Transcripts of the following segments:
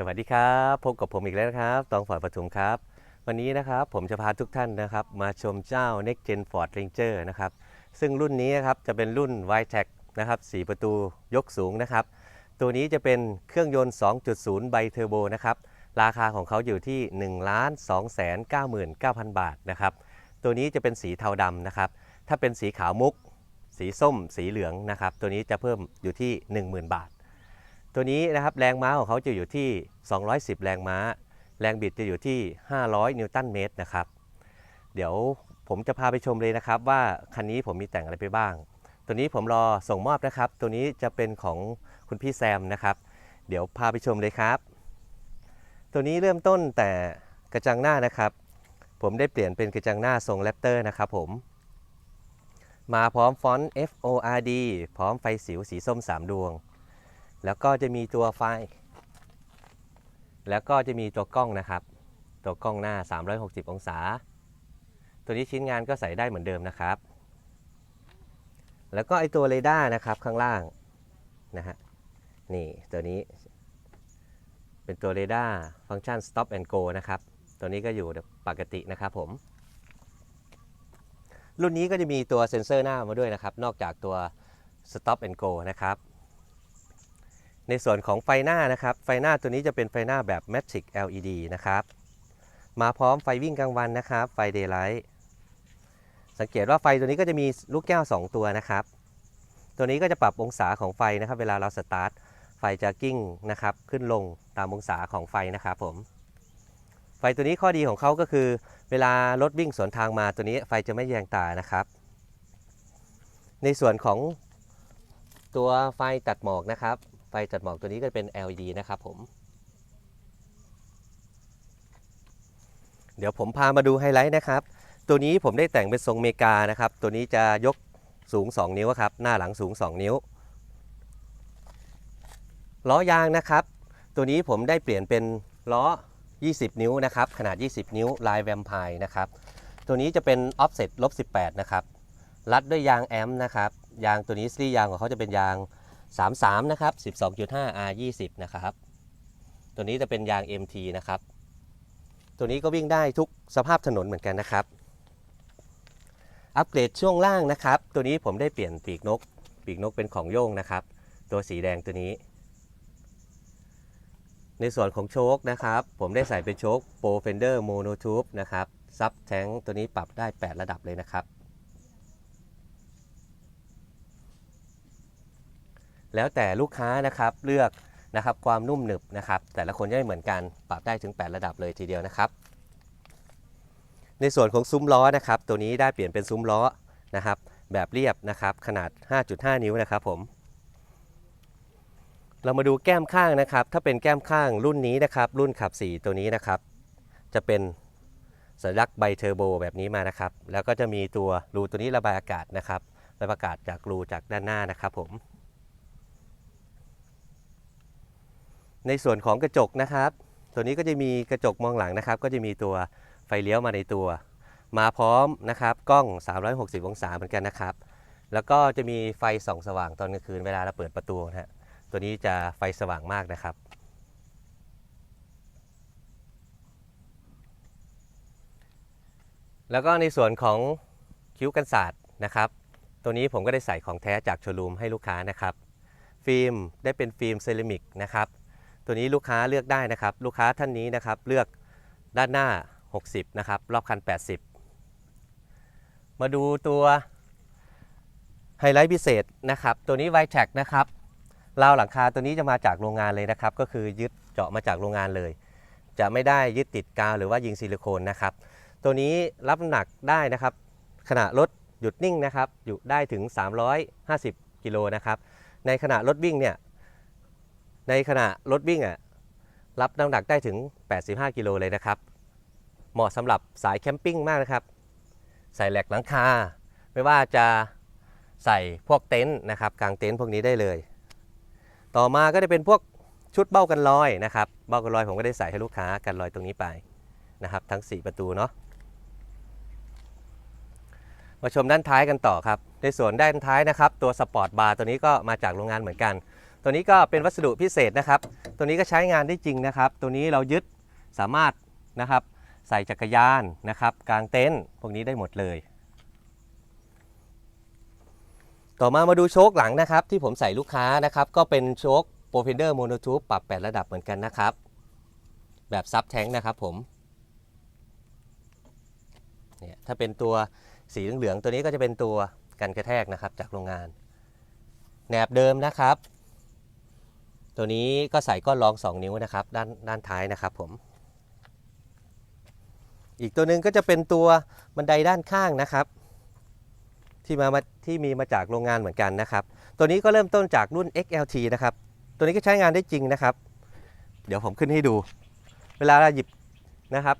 สวัสดีครับพบกับผมอีกแล้วนะครับตองฟอร์ดปทุมครับ วันนี้นะครับผมจะพาทุกท่านนะครับ มาชมเจ้า Next Gen Ford Ranger นะครับซึ่งรุ่นนี้นะครับจะเป็นรุ่น y t e c นะครับ4ประตูยกสูงนะครับ ตัวนี้จะเป็นเครื่องยนต์ 2.0 ไบเทอร์โบนะครับราคาของเขาอยู่ที่ 1 2 9 9 0 0 0 บาทนะครับตัวนี้จะเป็นสีเทาดำนะครับ ถ้าเป็นสีขาวมุก สีส้ม สีเหลืองนะครับ ตัวนี้จะเพิ่มอยู่ที่ 10,000 บาท ตัวนี้นะครับแรงม้าของเขาจะอยู่ที่ 210 แรงม้า แรงบิดจะอยู่ที่ 500 นิวตันเมตรนะครับ เดี๋ยวผมจะพาไปชมเลยนะครับ ว่าคันนี้ผมมีแต่งอะไรไปบ้าง ตัวนี้ผมรอส่งมอบนะครับ ตัวนี้จะเป็นของคุณพี่แซมนะครับ เดี๋ยวพาไปชมเลยครับ ตัวนี้เริ่มต้นแต่กระจังหน้านะครับ ผมได้เปลี่ยนเป็นกระจังหน้าทรงแรปเตอร์นะครับผม มาพร้อมฟอนต์ F O R D พร้อมไฟสิวสีส้ม 3 ดวง แล้วก็จะมีตัวไฟ แล้วก็จะมีตัวกล้องนะครับ ตัวกล้องหน้า 360 องศา ตัวนี้ชิ้นงานก็ใส่ได้เหมือนเดิมนะครับ แล้วก็ไอตัวเรดาร์นะครับข้างล่างนะฮะ นี่ตัวนี้ เป็นตัวเรดาร์ฟังก์ชัน stop and go นะครับ ตัวนี้ก็อยู่ปกตินะครับผม รุ่นนี้ก็จะมีตัวเซ็นเซอร์หน้ามาด้วยนะครับ นอกจากตัว stop and go นะครับ ในส่วนของไฟหน้านะครับ ไฟหน้าตัวนี้จะเป็นไฟหน้าแบบ Matrix LED นะครับ มาพร้อมไฟวิ่งกลางวันนะครับ ไฟ Daylight สังเกตว่าไฟตัวนี้ก็จะมีลูกแก้ว 2 ตัวนะครับ ตัวนี้ก็จะปรับองศาของไฟนะครับ เวลาเราสตาร์ทไฟจะกิ้งนะครับ ขึ้นลงตามองศาของไฟนะครับผม ไฟตัวนี้ข้อดีของเขาก็คือ เวลารถวิ่งสวนทางมาตัวนี้ไฟจะไม่แยงตานะครับ ในส่วนของตัวไฟตัดหมอกนะครับ ไฟตัดหมอกตัวนี้ก็เป็น LED นะครับผม เดี๋ยวผมพามาดูไฮไลท์นะครับ ตัวนี้ผมได้แต่งเป็นทรงเมกานะครับ ตัวนี้จะยกสูง 2 นิ้วครับ หน้าหลังสูง 2 นิ้ว ล้อยางนะครับ ตัวนี้ผมได้เปลี่ยนเป็นล้อ 20 นิ้วนะครับ ขนาด 20 นิ้วลายแวมไพร์นะครับ ตัวนี้จะเป็น offset ลบ18 นะครับ รัดด้วยยางแอมป์นะครับ ยางตัวนี้ซีรียางของเขาจะเป็นยาง 33 นะครับ 12.5 R 20นะครับ ตัวนี้จะเป็นยาง MT นะครับ ตัวนี้ก็วิ่งได้ทุกสภาพถนนเหมือนกันนะครับ อัปเกรดช่วงล่างนะครับ ตัวนี้ผมได้เปลี่ยนปีกนก ปีกนกเป็นของโย่งนะครับ ตัวสีแดงตัวนี้ ในส่วนของโชคนะครับ ผมได้ใส่เป็นโชค Pro Fender Mono Tube นะครับซับแทงตัวนี้ปรับได้ 8 ระดับเลยนะครับ แล้วแต่ลูกค้านะครับเลือกนะครับความนุ่มหนึบนะครับ แต่ละคนจะไม่เหมือนกันปรับได้ถึง 8 ระดับเลยทีเดียวนะครับ ในส่วนของซุ้มล้อนะครับ ตัวนี้ได้เปลี่ยนเป็นซุ้มล้อนะครับ แบบเรียบนะครับขนาด 5.5 นิ้วนะครับผมเรามาดูแก้มข้างนะครับ ถ้าเป็นแก้มข้างรุ่นนี้นะครับ รุ่นขับ 4 ตัวนี้นะครับ จะเป็นสัญลักษณ์ไบเทอร์โบแบบนี้มานะครับ แล้วก็จะมีตัวรูตัวนี้ระบายอากาศนะครับระบายอากาศจากรูจากด้านหน้านะครับผม ในส่วนของกระจกนะครับ ตัวนี้ก็จะมีกระจกมองหลังนะครับ ก็จะมีตัวไฟเลี้ยวมาในตัว มาพร้อมนะครับกล้อง 360 องศาเหมือนกันนะครับ แล้วก็จะมีไฟส่องสว่างตอนกลางคืนเวลาเราเปิดประตูนะฮะตัวนี้จะไฟสว่างมากนะครับ แล้วก็ในส่วนของคิ้วกันศาสตร์นะครับ ตัวนี้ผมก็ได้ใส่ของแท้จากโชว์รูมให้ลูกค้านะครับ ฟิล์มได้เป็นฟิล์มเซรามิกนะครับ ตัวนี้ลูกค้าเลือกได้นะครับ ลูกค้าท่านนี้นะครับเลือกด้านหน้า 60 นะครับ รอบคัน 80 มาดูตัวไฮไลท์พิเศษนะครับ ตัวนี้ไวแท็กนะครับราวหลังคาตัวนี้จะมาจากโรงงานเลยนะครับ ก็คือยึดเจาะมาจากโรงงานเลย จะไม่ได้ยึดติดกาวหรือว่ายิงซิลิโคนนะครับ ตัวนี้รับน้ำหนักได้นะครับ ขณะรถหยุดนิ่งนะครับ อยู่ได้ถึง 350 กิโลนะครับ ในขณะรถวิ่งเนี่ย ในขณะรถวิ่งอะรับน้ำหนักได้ถึง 85 กิโลเลยนะครับ เหมาะสำหรับสายแคมปิ้งมากนะครับ ใส่แหลกหลังคา ไม่ว่าจะใส่พวกเต็นท์นะครับกางเต็นท์พวกนี้ได้เลย ต่อมาก็จะเป็นพวกชุดเบ้ากันลอยนะครับ เบ้ากันลอยผมก็ได้ใส่ให้ลูกค้ากันลอยตรงนี้ไปนะครับ ทั้ง 4 ประตูเนาะมาชมด้านท้ายกันต่อครับ ในส่วนด้านท้ายนะครับ ตัวสปอร์ตบาร์ตัวนี้ก็มาจากโรงงานเหมือนกัน ตัวนี้ก็เป็นวัสดุพิเศษนะครับ ตัวนี้ก็ใช้งานได้จริงนะครับ ตัวนี้เรายึดสามารถนะครับใส่จักรยานนะครับ กางเต็นท์พวกนี้ได้หมดเลย ต่อมามาดูโชคหลังนะครับ ที่ผมใส่ลูกค้านะครับ ก็เป็นโชคโปรเฟนเดอร์โมโนทูปปรับ 8 ระดับเหมือนกันนะครับ แบบซับแท้งนะครับผมเนี่ยถ้าเป็นตัวสีเหลืองๆตัวนี้ก็จะเป็นตัวกันกระแทกนะครับจากโรงงาน แหนบเดิมนะครับ ตัวนี้ก็ใส่ก้อนรอง 2 นิ้วนะครับด้านด้านท้ายนะครับผม อีกตัวหนึ่งก็จะเป็นตัวบันไดด้านข้างนะครับ ที่มามาที่มีมาจากโรงงานเหมือนกันนะครับ ตัวนี้ก็เริ่มต้นจากรุ่น XLT นะครับ ตัวนี้ก็ใช้งานได้จริงนะครับ เดี๋ยวผมขึ้นให้ดู เวลาเราหยิบนะครับ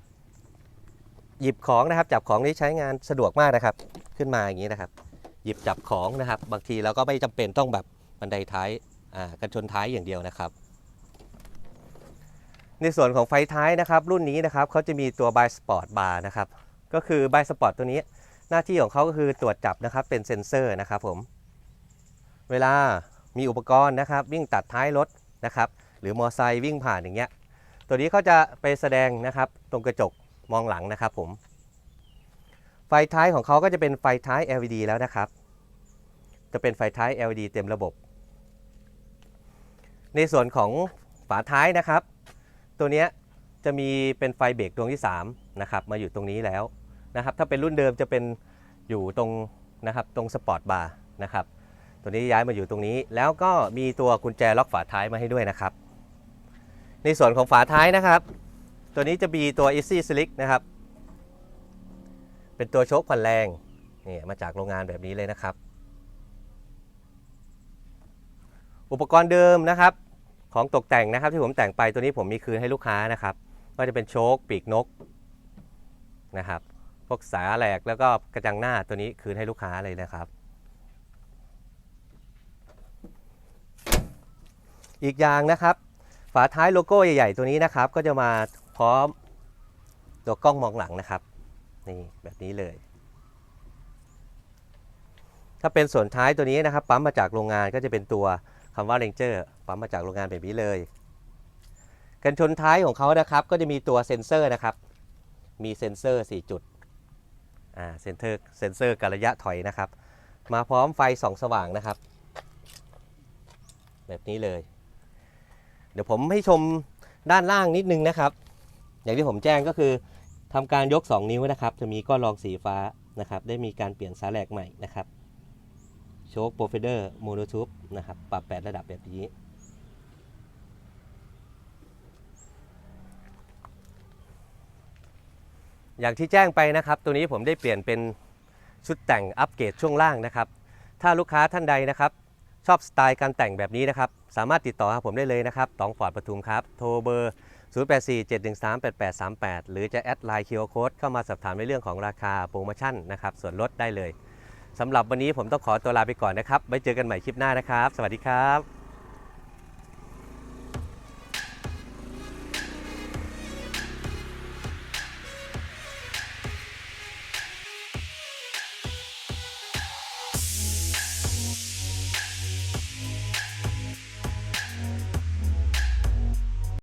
หยิบของนะครับจับของนี้ใช้งานสะดวกมากนะครับ ขึ้นมาอย่างนี้นะครับ หยิบจับของนะครับ บางทีเราก็ไม่จำเป็นต้องแบบบันไดท้าย กันชนท้ายอย่างเดียวนะครับ ในส่วนของไฟท้ายนะครับ รุ่นนี้นะครับเขาจะมีตัว By Sport Bar นะครับ ก็คือ By Sport ตัวนี้ หน้าที่ของเขาก็คือตรวจจับนะครับเป็นเซ็นเซอร์นะครับผม เวลามีอุปกรณ์นะครับ วิ่งตัดท้ายรถนะครับ หรือมอไซค์วิ่งผ่านอย่างเงี้ยตัวนี้เขาจะไปแสดงนะครับตรงกระจกมองหลังนะครับผมไฟท้ายของเขาก็จะเป็นไฟท้าย LED แล้วนะครับ จะเป็นไฟท้าย LED เต็มระบบ ในส่วนของฝาท้ายนะครับ ตัวนี้จะมีเป็นไฟเบรกดวงที่3นะครับมาอยู่ตรงนี้แล้วนะครับ ถ้าเป็นรุ่นเดิมจะเป็นอยู่ตรงนะครับตรงสปอร์ตบาร์นะครับตัวนี้ย้ายมาอยู่ตรงนี้ แล้วก็มีตัวกุญแจล็อกฝาท้ายมาให้ด้วยนะครับ ในส่วนของฝาท้ายนะครับ ตัวนี้จะมีตัว Easy Slick นะครับ เป็นตัวโชคพันแรงนี่มาจากโรงงานแบบนี้เลยนะครับ อุปกรณ์เดิมนะครับ ของตกแต่งนะครับที่ผมแต่งไปตัวนี้ผมมีคืนให้ลูกค้านะครับ ก็จะเป็นโชคปีกนกนะครับพวกสายแหลกแล้วก็กระจังหน้าตัวนี้คืนให้ลูกค้าเลยนะครับ อีกอย่างนะครับ ฝาท้ายโลโก้ใหญ่ ๆ ตัวนี้นะครับ ก็จะมาพร้อมตัวกล้องมองหลังนะครับนี่แบบนี้เลย ถ้าเป็นส่วนท้ายตัวนี้นะครับ ปั๊มมาจากโรงงานก็จะเป็นตัว คำว่า Ranger ปั๊มมาจากโรงงานแบบนี้เลย กันชนท้ายของเขานะครับ ก็จะมีตัวเซ็นเซอร์นะครับ มีเซ็นเซอร์ 4 จุดอ่าเซ็นเซอร์เซ็นเซอร์การระยะถอยนะครับ มาพร้อมไฟส่องสว่างนะครับ แบบนี้เลย เดี๋ยวผมให้ชมด้านล่างนิดนึงนะครับ อย่างที่ผมแจ้งก็คือทำการยก 2 นิ้วนะครับ จะมีก้อนรองสีฟ้านะครับ ได้มีการเปลี่ยนสายแหลกใหม่นะครับ โชคโปรเฟเดอร์โมโนทูบนะครับ ปรับ 8 ระดับแบบนี้ อย่างที่แจ้งไปนะครับ ตัวนี้ผมได้เปลี่ยนเป็นชุดแต่งอัปเกรดช่วงล่างนะครับ ถ้าลูกค้าท่านใดนะครับ ชอบสไตล์การแต่งแบบนี้นะครับ สามารถติดต่อหาผมได้เลยนะครับตองฟอร์ดปทุมครับ โทรเบอร์ 0847138838 หรือจะแอดไลน์คิวโค้ดเข้ามาสอบถามในเรื่องของราคาโปรโมชั่นนะครับส่วนลดได้เลย สำหรับวันนี้ผมต้องขอตัวลาไปก่อนนะครับไว้เจอกันใหม่คลิปหน้านะครับ สวัสดีครับ